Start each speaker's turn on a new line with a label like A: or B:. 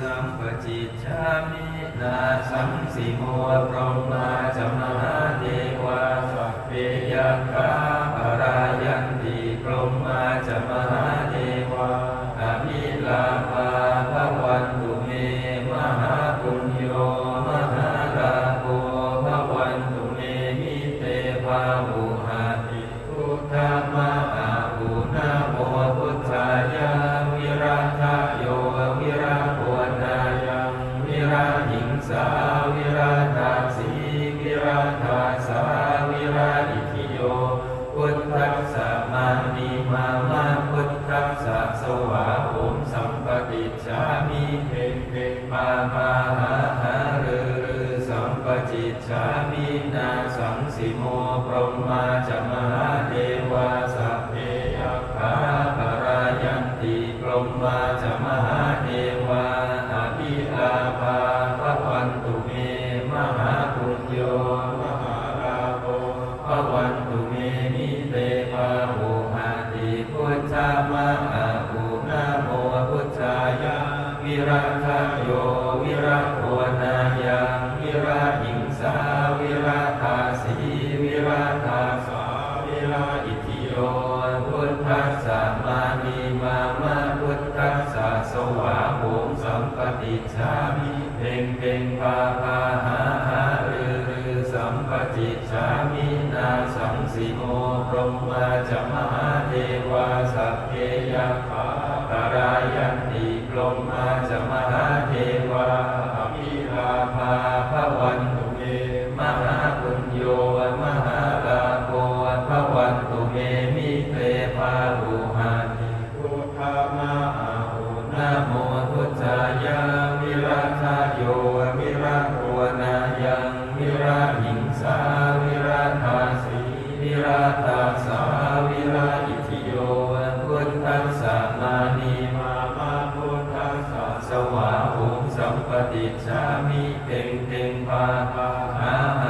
A: สัมปจิตชามินาสังสิโมพรหมาจมหาเทวาสัพเพยัคาปรายันติพรหมาจมหาเทวาอภิลาภาภวันตุเมมหาปุญโยมหาลาโภภวันตุเมมิเตภาวุ วิราชาสาวิราอิทิโย พุทธัสสะมานิมามาพุทธัสสะสวะโหมสัมปติชามิเพ่งเพ่งมามาหาหารือรือสัมปจิชามินาสังสิโมพรหมาจมหาเทวาสัพเพยัคขาปรายันติพรหมาจม วิรัตโยวิรัตโวนายังวิราหิงสาวิราธาสีวิราธาสาวิราอิทิโยพุทธัสสะมานีมามาพุทธัสสะสวะโหมสัมปติชามิเพ่งเพ่งพาพาหาหารือรือสัมปจิชามินาสังสิโมพรหมาจมหาเทวาสัพเพยา หุหาติพุทธมาอาหุนาโมพุทธายาวิราชโยวิราโวนายังวิราหิงสาวิราธาสีวิราธาสาวิราอิทิโยพุทธัสสะมานีมามาพุทธัสสะสวะหุสัมปติชามิเพ่งเพ่งพาพาหาหา